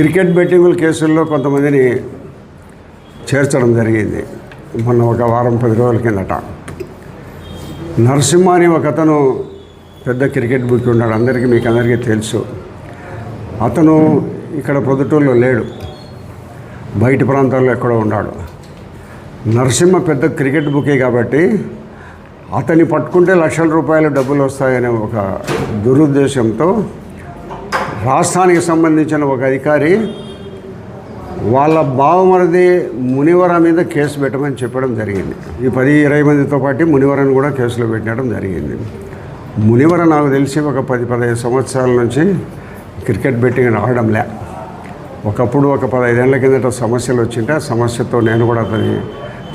Cricket బెట్టింగుల కేసుల్లో కొంతమందిని చేర్చడం జరిగింది. మొన్న ఒక వారం పది రోజుల కిందట. నరసింహ అని ఒక అతను పెద్ద క్రికెట్ బుక్ ఉన్నాడు. అందరికీ మీకు అందరికీ తెలుసు. అతను ఇక్కడ పొద్దుటూరులో లేడు. బయట ప్రాంతాల్లో ఎక్కడో ఉన్నాడు. నరసింహ పెద్ద క్రికెట్ బుకే కాబట్టి అతన్ని పట్టుకుంటే లక్షల రూపాయల డబ్బులు వస్తాయనే ఒక దురుద్దేశంతో రాష్ట్రానికి సంబంధించిన ఒక అధికారి వాళ్ళ బావమరిది మునివర మీద కేసు పెట్టమని చెప్పడం జరిగింది. ఈ పది ఇరవై మందితో పాటు మునివరను కూడా కేసులో పెట్టడం జరిగింది. మునివర నాకు తెలిసి ఒక పది పదహైదు సంవత్సరాల నుంచి క్రికెట్ బెట్టింగ్ ఆడడంలే ఒకప్పుడు ఒక పదహైదేళ్ళ కిందట సమస్యలు వచ్చింటే ఆ సమస్యతో నేను కూడా అతని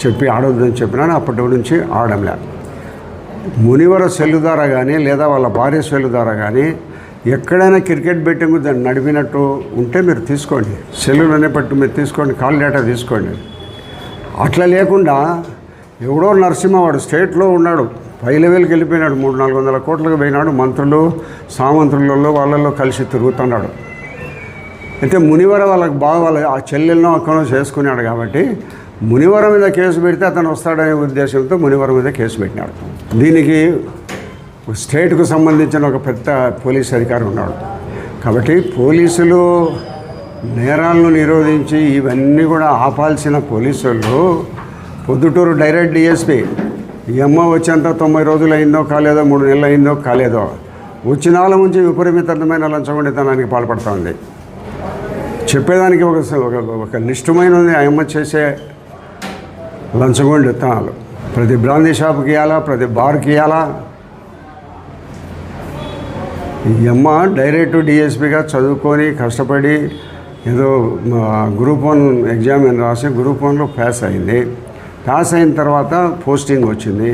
చెప్పి ఆడొద్దని చెప్పినాను అప్పటి నుంచి ఆడడంలే మునివర సెల్లు ద్వారా కానీ లేదా వాళ్ళ భార్య సెల్లు ద్వారా కానీ ఎక్కడైనా క్రికెట్ బెట్టింగ్ దాన్ని నడిపినట్టు ఉంటే మీరు తీసుకోండి. సెల్లులోనే పట్టు మీరు తీసుకోండి కాల్ డేటా తీసుకోండి. అట్లా లేకుండా ఎవడో నరసింహ వాడు స్టేట్లో ఉన్నాడు పై లెవెల్కి వెళ్ళిపోయినాడు మూడు నాలుగు వందల కోట్లకు పోయినాడు మంత్రులు సామంత్రులలో వాళ్ళల్లో కలిసి తిరుగుతున్నాడు. అయితే మునివర వాళ్ళకి బాగా వాళ్ళ ఆ చెల్లెలను అక్కడో చేసుకున్నాడు కాబట్టి మునివరం మీద కేసు పెడితే అతను వస్తాడనే ఉద్దేశంతో మునివరం మీద కేసు పెట్టినాడు. దీనికి స్టేట్కు సంబంధించిన ఒక పెద్ద పోలీస్ అధికారి ఉన్నాడు. కాబట్టి పోలీసులు నేరాలను నిరోధించి ఇవన్నీ కూడా ఆపాల్సిన పోలీసులు పొద్దుటూరు డైరెక్ట్ డిఎస్పీ ఈ అమ్మ వచ్చేంత తొంభై రోజులు అయిందో కాలేదో మూడు నెలలు అయిందో కాలేదో వచ్చిన నుంచి విపరీతమైన లంచగొండితనానికి పాల్పడుతోంది. చెప్పేదానికి ఒక ఒక ఒక నిష్ఠమైన ఉంది ఆ అమ్మ చేసే లంచగొండితనాలు. ప్రతి బ్రాందీ షాప్కి ఇవ్వాలా ప్రతి బార్కి ఇవ్వాలా అమ్మ డైరెక్ట్ డిఎస్పిగా చదువుకొని కష్టపడి ఏదో గ్రూప్ వన్ ఎగ్జామ్ అని రాసి గ్రూప్ వన్లో పాస్ అయింది. పాస్ అయిన తర్వాత పోస్టింగ్ వచ్చింది.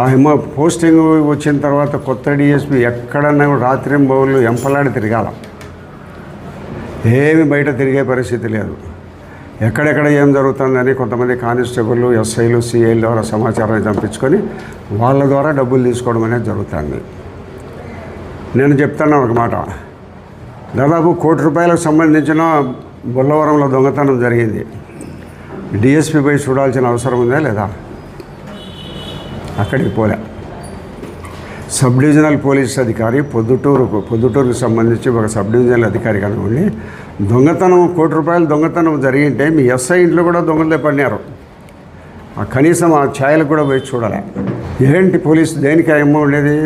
ఆ అమ్మ పోస్టింగ్ వచ్చిన తర్వాత కొత్త డిఎస్పి ఎక్కడన్నా కూడా రాత్రి బౌళ్ళు ఎంపలాడి తిరగాల. ఏమి బయట తిరిగే పరిస్థితి లేదు. ఎక్కడెక్కడ ఏం జరుగుతుందని కొంతమంది కానిస్టేబుల్ ఎస్ఐలు సిఐల ద్వారా సమాచారాన్ని చంపించుకొని వాళ్ళ ద్వారా డబ్బులు తీసుకోవడం అనేది జరుగుతుంది. నేను చెప్తాను ఒక మాట. దాదాపు కోటి రూపాయలకు సంబంధించిన బొల్లవరంలో దొంగతనం జరిగింది. డిఎస్పీ పోయి చూడాల్సిన అవసరం ఉందా లేదా? అక్కడికి పోలే. సబ్ డివిజనల్ పోలీస్ అధికారి పొద్దుటూరుకు పొద్దుటూరుకు సంబంధించి ఒక సబ్ డివిజనల్ అధికారి కనుకోండి దొంగతనం కోటి రూపాయలు దొంగతనం జరిగింటే మీ ఎస్ఐ ఇంట్లో కూడా దొంగలే పడినారు. కనీసం ఆ ఛాయలు కూడా పోయి చూడాలి. ఏంటి పోలీస్ దేనికి ఏమో ఉండేది?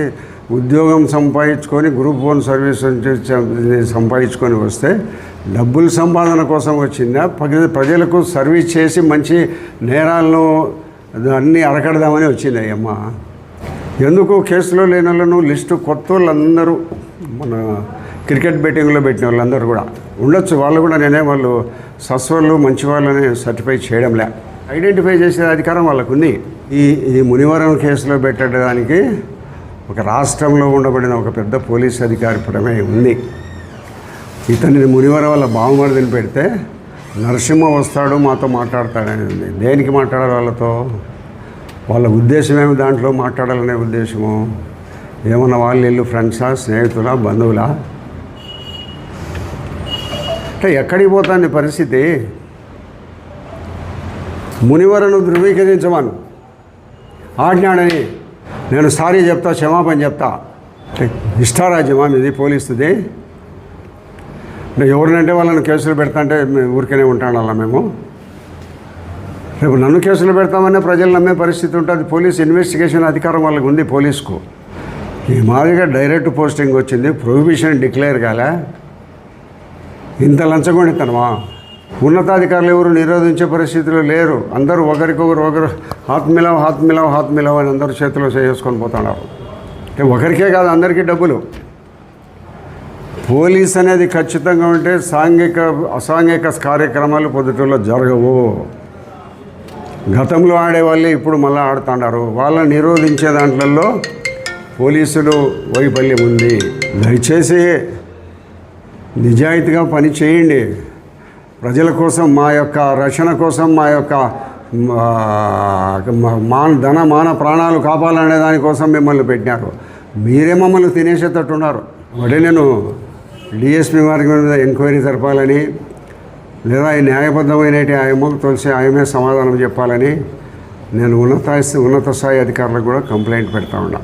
ఉద్యోగం సంపాదించుకొని గ్రూప్ వన్ సర్వీస్ సంపాదించుకొని వస్తే డబ్బులు సంపాదన కోసం వచ్చిందా? ప్రజలు ప్రజలకు సర్వీస్ చేసి మంచి నేరాలను అన్నీ అరకడదామని వచ్చింది అమ్మ ఎందుకు కేసులో లేని వాళ్ళను లిస్టు కొత్త వాళ్ళందరూ మన క్రికెట్ బెట్టింగ్లో పెట్టిన వాళ్ళందరూ కూడా ఉండొచ్చు. వాళ్ళు కూడా నేనే వాళ్ళు సస్వాళ్ళు మంచి వాళ్ళని సర్టిఫై చేయడంలే. ఐడెంటిఫై చేసే అధికారం వాళ్ళకు ఉంది ఈ ఈ మునివరం కేసులో పెట్టడానికి ఒక రాష్ట్రంలో ఉండబడిన ఒక పెద్ద పోలీస్ అధికారి ప్రమేయం ఉంది. ఇతనిని మునివర వల్ల బావమరిదిని పెడితే నరసింహ వస్తాడు మాతో మాట్లాడతాడని ఉంది. దేనికి మాట్లాడాలి వాళ్ళతో? వాళ్ళ ఉద్దేశం ఏమి దాంట్లో మాట్లాడాలనే ఉద్దేశము? ఏమన్నా వాళ్ళు ఇల్లు ఫ్రెండ్సా స్నేహితులా బంధువులా? అంటే ఎక్కడికి పోతుంది పరిస్థితి? మునివరను ధృవీకరించమను. ఆజ్ఞాడని నేను సారీ చెప్తా క్షమాపణ చెప్తా. ఇష్టారాజ్యమా మీది పోలీసుది? ఎవరినంటే వాళ్ళని కేసులు పెడతా అంటే మేము ఊరికనే ఉంటాను అలా మేము? రేపు నన్ను కేసులు పెడతామనే ప్రజలు నమ్మే పరిస్థితి ఉంటుంది పోలీస్ ఇన్వెస్టిగేషన్ అధికారం వాళ్ళకు ఉంది పోలీస్కు. ఈ మాదిరిగా డైరెక్ట్ పోస్టింగ్ వచ్చింది ప్రొహిబిషన్ డిక్లేర్ కాలే. ఇంత లంచగొండితనమా? ఉన్నతాధికారులు ఎవరు నిరోధించే పరిస్థితిలో లేరు. అందరూ ఒకరికొకరు ఒకరు హాత్ మిలావ్ హాత్ అని అందరూ చేతిలో చేసుకొని పోతున్నారు. అంటే ఒకరికే కాదు అందరికీ డబ్బులు. పోలీస్ అనేది ఖచ్చితంగా ఉంటే సాంఘిక అసాంఘిక కార్యక్రమాలు పొద్దుటూరులో జరగవు. గతంలో ఆడేవాళ్ళే ఇప్పుడు మళ్ళీ ఆడుతున్నారు వాళ్ళని నిరోధించే దాంట్లలో పోలీసులు వైఫల్యం ఉంది. దయచేసి నిజాయితీగా పని చేయండి. ప్రజల కోసం మా యొక్క రక్షణ కోసం మా యొక్క మా- ధన మాన ప్రాణాలు కాపాలనే దానికోసం మిమ్మల్ని పెట్టినారు. మీరే మమ్మల్ని తినేసేటట్టున్నారు. ఒకటే నేను డిఎస్పీ వారి మీద ఎంక్వైరీ జరపాలని లేదా ఈ న్యాయబద్ధమైన ఆయమకు తొలిసి ఆయమే సమాధానం చెప్పాలని నేను ఉన్నత ఉన్నత స్థాయి అధికారులకు కూడా కంప్లైంట్ పెడతా ఉన్నా.